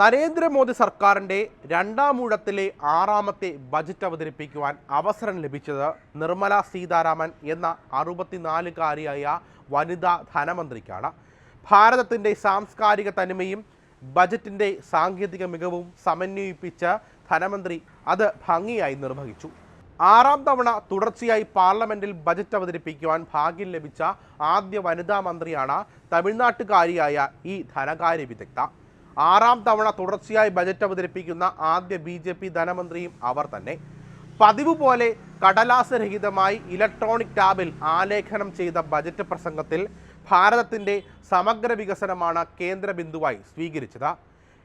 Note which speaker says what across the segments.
Speaker 1: നരേന്ദ്രമോദി സർക്കാരിന്റെ രണ്ടാം ഊഴത്തിലെ ആറാമത്തെ ബജറ്റ് അവതരിപ്പിക്കുവാൻ അവസരം ലഭിച്ചത് നിർമ്മല സീതാരാമൻ എന്ന അറുപത്തിനാലുകാരിയായ വനിതാ ധനമന്ത്രിക്കാണ്. ഭാരതത്തിന്റെ സാംസ്കാരിക തനിമയും ബജറ്റിന്റെ സാങ്കേതിക മികവും സമന്വയിപ്പിച്ച ധനമന്ത്രി അത് ഭംഗിയായി നിർവഹിച്ചു. ആറാം തവണ തുടർച്ചയായി പാർലമെന്റിൽ ബജറ്റ് അവതരിപ്പിക്കുവാൻ ഭാഗ്യം ലഭിച്ച ആദ്യ വനിതാ മന്ത്രിയാണ് തമിഴ്നാട്ടുകാരിയായ ഈ ധനകാര്യ വിദഗ്ധ. ആറാം തവണ തുടർച്ചയായി ബജറ്റ് അവതരിപ്പിക്കുന്ന ആദ്യ ബി ജെ പി ധനമന്ത്രിയും അവർ തന്നെ. പതിവ് പോലെ കടലാസരഹിതമായി ഇലക്ട്രോണിക് ടാബിൽ ആലേഖനം ചെയ്ത ബജറ്റ് പ്രസംഗത്തിൽ ഭാരതത്തിന്റെ സമഗ്ര വികസനമാണ് കേന്ദ്ര ബിന്ദുവായി സ്വീകരിച്ചത്.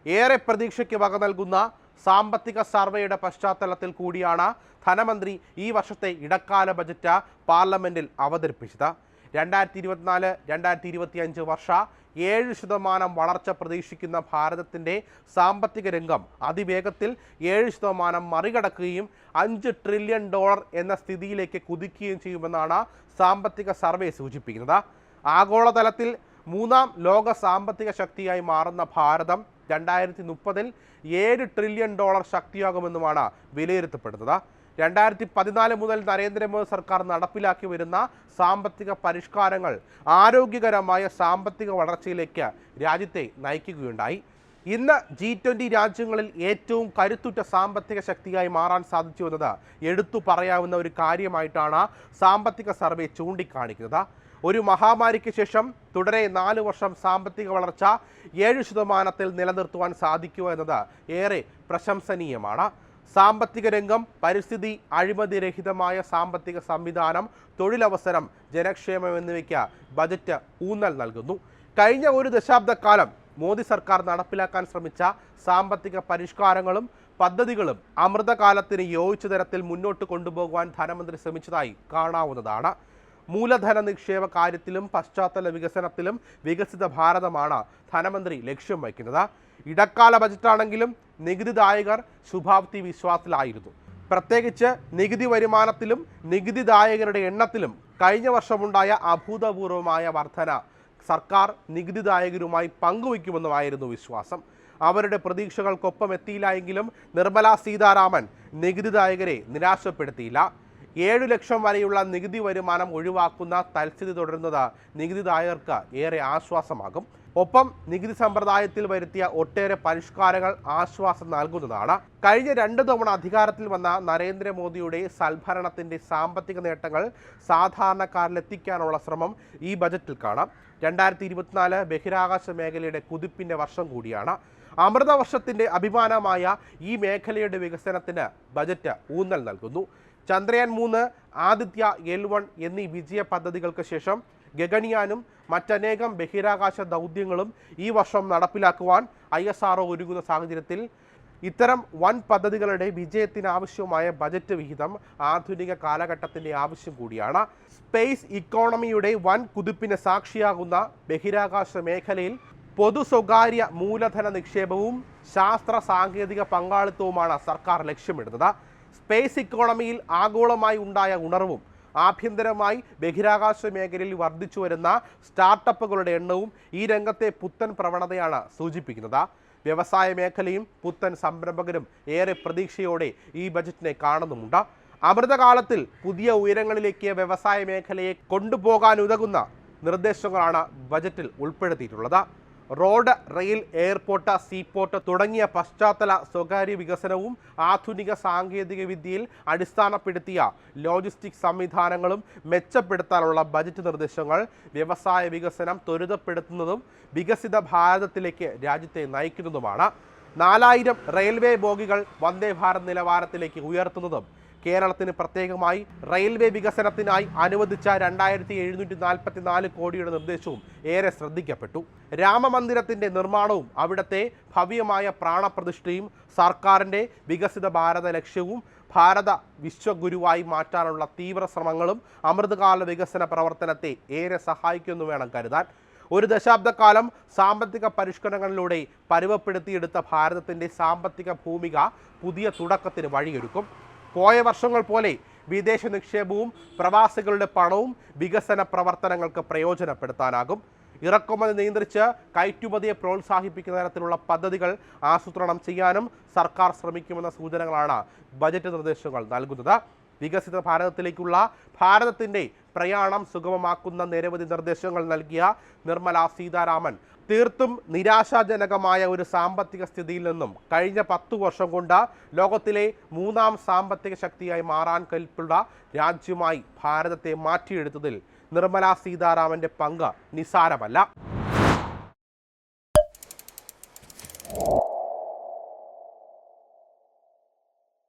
Speaker 1: ഏറെ പ്രതീക്ഷയ്ക്ക് വക നൽകുന്ന സാമ്പത്തിക സർവേയുടെ പശ്ചാത്തലത്തിൽ കൂടിയാണ് ധനമന്ത്രി ഈ വർഷത്തെ ഇടക്കാല ബജറ്റ് പാർലമെന്റിൽ അവതരിപ്പിച്ചത്. രണ്ടായിരത്തി ഇരുപത്തിനാല് രണ്ടായിരത്തി ഇരുപത്തി അഞ്ച് വർഷ ഏഴ് ശതമാനം വളർച്ച പ്രതീക്ഷിക്കുന്ന ഭാരതത്തിന്റെ സാമ്പത്തിക രംഗം അതിവേഗത്തിൽ ഏഴ് ശതമാനം മറികടക്കുകയും അഞ്ച് ട്രില്യൺ ഡോളർ എന്ന സ്ഥിതിയിലേക്ക് കുതിക്കുകയും ചെയ്യുമെന്നാണ് സാമ്പത്തിക സർവേ സൂചിപ്പിക്കുന്നത്. ആഗോളതലത്തിൽ മൂന്നാം ലോക സാമ്പത്തിക ശക്തിയായി മാറുന്ന ഭാരതം രണ്ടായിരത്തി മുപ്പതിൽ ഏഴ് ട്രില്യൺ ഡോളർ ശക്തിയാകുമെന്നുമാണ് വിലയിരുത്തപ്പെടുന്നത്. രണ്ടായിരത്തി പതിനാല് മുതൽ നരേന്ദ്രമോദി സർക്കാർ നടപ്പിലാക്കി വരുന്ന സാമ്പത്തിക പരിഷ്കാരങ്ങൾ ആരോഗ്യകരമായ സാമ്പത്തിക വളർച്ചയിലേക്ക് രാജ്യത്തെ നയിക്കുകയുണ്ടായി. ഇന്ന് ജി ട്വന്റി രാജ്യങ്ങളിൽ ഏറ്റവും കരുത്തുറ്റ സാമ്പത്തിക ശക്തിയായി മാറാൻ സാധിച്ചു എന്നത് എടുത്തു പറയാവുന്ന ഒരു കാര്യമായിട്ടാണ് സാമ്പത്തിക സർവേ ചൂണ്ടിക്കാണിക്കുന്നത്. ഒരു മഹാമാരിക്ക് ശേഷം തുടരെ നാല് വർഷം സാമ്പത്തിക വളർച്ച ഏഴ് ശതമാനത്തിൽ നിലനിർത്തുവാൻ സാധിക്കുക എന്നത് ഏറെ പ്രശംസനീയമാണ്. സാമ്പത്തിക രംഗം പരിസ്ഥിതി അഴിമതിരഹിതമായ സാമ്പത്തിക സംവിധാനം തൊഴിലവസരം ജനക്ഷേമം എന്നിവയ്ക്ക് ബജറ്റ് ഊന്നൽ നൽകുന്നു. കഴിഞ്ഞ ഒരു ദശാബ്ദക്കാലം മോദി സർക്കാർ നടപ്പിലാക്കാൻ ശ്രമിച്ച സാമ്പത്തിക പരിഷ്കാരങ്ങളും പദ്ധതികളും അമൃതകാലത്തിന് യോജിച്ച തരത്തിൽ മുന്നോട്ട് കൊണ്ടുപോകുവാൻ ധനമന്ത്രി ശ്രമിച്ചതായി കാണാവുന്നതാണ്. മൂലധന നിക്ഷേപ കാര്യത്തിലും പശ്ചാത്തല വികസനത്തിലും വികസിത ഭാരതമാണ് ധനമന്ത്രി ലക്ഷ്യം വയ്ക്കുന്നത്. ഇടക്കാല ബജറ്റാണെങ്കിലും നികുതിദായകർ ശുഭാപ്തി വിശ്വാസത്തിലായിരുന്നു പ്രത്യേകിച്ച് നികുതി വരുമാനത്തിലും നികുതിദായകരുടെ എണ്ണത്തിലും കഴിഞ്ഞ വർഷമുണ്ടായ അഭൂതപൂർവമായ വർധന സർക്കാർ നികുതിദായകരുമായി പങ്കുവയ്ക്കുമെന്നുമായിരുന്നു വിശ്വാസം. അവരുടെ പ്രതീക്ഷകൾക്കൊപ്പം എത്തിയില്ല എങ്കിലും നിർമ്മല സീതാരാമൻ നികുതിദായകരെ നിരാശപ്പെടുത്തിയില്ല. ഏഴു ലക്ഷം വരെയുള്ള നികുതി വരുമാനം ഒഴിവാക്കുന്ന തൽസ്ഥിതി തുടരുന്നത് നികുതിദായകർക്ക് ഏറെ ആശ്വാസമാകും. ഒപ്പം നികുതി സമ്പ്രദായത്തിൽ വരുത്തിയ ഒട്ടേറെ പരിഷ്കാരങ്ങൾ ആശ്വാസം നൽകുന്നതാണ്. കഴിഞ്ഞ രണ്ട് തവണ അധികാരത്തിൽ വന്ന നരേന്ദ്രമോദിയുടെ സൽഭരണത്തിന്റെ സാമ്പത്തിക നേട്ടങ്ങൾ സാധാരണക്കാരിലെത്തിക്കാനുള്ള ശ്രമം ഈ ബജറ്റിൽ കാണാം. രണ്ടായിരത്തി ഇരുപത്തിനാല് ബഹിരാകാശ മേഖലയുടെ കുതിപ്പിന്റെ വർഷം കൂടിയാണ്. അമൃതവർഷത്തിന്റെ അഭിമാനമായ ഈ മേഖലയുടെ വികസനത്തിന് ബജറ്റ് ഊന്നൽ നൽകുന്നു. ചന്ദ്രയാൻ മൂന്ന് ആദിത്യ എൽ വൺ എന്നീ വിജയ പദ്ധതികൾക്ക് ശേഷം ഗഗനിയാനും മറ്റനേകം ബഹിരാകാശ ദൗത്യങ്ങളും ഈ വർഷം നടപ്പിലാക്കുവാൻ ഐ എസ് ആർ ഒരുങ്ങുന്ന സാഹചര്യത്തിൽ ഇത്തരം വൻ പദ്ധതികളുടെ വിജയത്തിന് ആവശ്യമായ ബജറ്റ് വിഹിതം ആധുനിക കാലഘട്ടത്തിന്റെ ആവശ്യം കൂടിയാണ്. സ്പേസ് ഇക്കോണമിയുടെ വൻ കുതിപ്പിന് സാക്ഷിയാകുന്ന ബഹിരാകാശ മേഖലയിൽ പൊതു സ്വകാര്യ മൂലധന നിക്ഷേപവും ശാസ്ത്ര സാങ്കേതിക പങ്കാളിത്തവുമാണ് സർക്കാർ ലക്ഷ്യമിടുന്നത്. സ്പേസ് ഇക്കോണമിയിൽ ആഗോളമായി ഉണ്ടായ ഉണർവും ആഭ്യന്തരമായി ബഹിരാകാശ മേഖലയിൽ വർദ്ധിച്ചു വരുന്ന സ്റ്റാർട്ടപ്പുകളുടെ എണ്ണവും ഈ രംഗത്തെ പുത്തൻ പ്രവണതയാണ് സൂചിപ്പിക്കുന്നത്. വ്യവസായ മേഖലയും പുത്തൻ സംരംഭകരും ഏറെ പ്രതീക്ഷയോടെ ഈ ബജറ്റിനെ കാണുന്നുമുണ്ട്. അമൃതകാലത്തിൽ പുതിയ ഉയരങ്ങളിലേക്ക് വ്യവസായ മേഖലയെ കൊണ്ടുപോകാൻ ഉതകുന്ന നിർദ്ദേശങ്ങളാണ് ബജറ്റിൽ ഉൾപ്പെടുത്തിയിട്ടുള്ളത്. റോഡ് റെയിൽ എയർപോർട്ട് സീപോർട്ട് തുടങ്ങിയ പശ്ചാത്തല സ്വകാര്യ വികസനവും ആധുനിക സാങ്കേതിക വിദ്യയിൽ അടിസ്ഥാനപ്പെടുത്തിയ ലോജിസ്റ്റിക് സംവിധാനങ്ങളും മെച്ചപ്പെടുത്താനുള്ള ബജറ്റ് നിർദ്ദേശങ്ങൾ വ്യവസായ വികസനം ത്വരിതപ്പെടുത്തുന്നതും വികസിത ഭാരതത്തിലേക്ക് രാജ്യത്തെ നയിക്കുന്നതുമാണ്. നാലായിരം റെയിൽവേ ബോഗികൾ വന്ദേ ഭാരത് നിലവാരത്തിലേക്ക് ഉയർത്തുന്നതും കേരളത്തിന് പ്രത്യേകമായി റെയിൽവേ വികസനത്തിനായി അനുവദിച്ച രണ്ടായിരത്തി എഴുന്നൂറ്റി നാൽപ്പത്തി നാല് കോടിയുടെ നിർദ്ദേശവും ഏറെ ശ്രദ്ധിക്കപ്പെട്ടു. രാമമന്ദിരത്തിന്റെ നിർമ്മാണവും അവിടുത്തെ ഭവ്യമായ പ്രാണപ്രതിഷ്ഠയും സർക്കാരിന്റെ വികസിത ഭാരത ലക്ഷ്യവും ഭാരത വിശ്വഗുരുവായി മാറ്റാനുള്ള തീവ്ര ശ്രമങ്ങളും അമൃതകാല വികസന പ്രവർത്തനത്തെ ഏറെ സഹായിക്കുമെന്ന് വേണം കരുതാൻ. ഒരു ദശാബ്ദക്കാലം സാമ്പത്തിക പരിഷ്കരണങ്ങളിലൂടെ പരുവപ്പെടുത്തിയെടുത്ത ഭാരതത്തിന്റെ സാമ്പത്തിക ഭൂമിക പുതിയ തുടക്കത്തിന് വഴിയൊരുക്കും. പോയ വർഷങ്ങൾ പോലെ വിദേശ നിക്ഷേപവും പ്രവാസികളുടെ പണവും വികസന പ്രവർത്തനങ്ങൾക്ക് പ്രയോജനപ്പെടുത്താനാകും. ഇറക്കുമതി നിയന്ത്രിച്ച് കയറ്റുമതിയെ പ്രോത്സാഹിപ്പിക്കുന്ന തരത്തിലുള്ള പദ്ധതികൾ ആസൂത്രണം ചെയ്യാനും സർക്കാർ ശ്രമിക്കുമെന്ന സൂചനകളാണ് ബജറ്റ് നിർദ്ദേശങ്ങൾ നൽകുന്നത്. വികസിത ഭാരതത്തിലേക്കുള്ള ഭാരതത്തിന്റെ പ്രയാണം സുഗമമാക്കുന്ന നിരവധി നിർദ്ദേശങ്ങൾ നൽകിയ നിർമ്മല സീതാരാമൻ തീർത്തും നിരാശാജനകമായ ഒരു സാമ്പത്തിക സ്ഥിതിയിൽ നിന്നും കഴിഞ്ഞ പത്തു വർഷം കൊണ്ട് ലോകത്തിലെ മൂന്നാം സാമ്പത്തിക ശക്തിയായി മാറാൻ കൽപ്പുള്ള രാജ്യമായി ഭാരതത്തെ മാറ്റിയെടുത്തതിൽ നിർമ്മലാ സീതാരാമന്റെ പങ്ക് നിസാരമല്ല.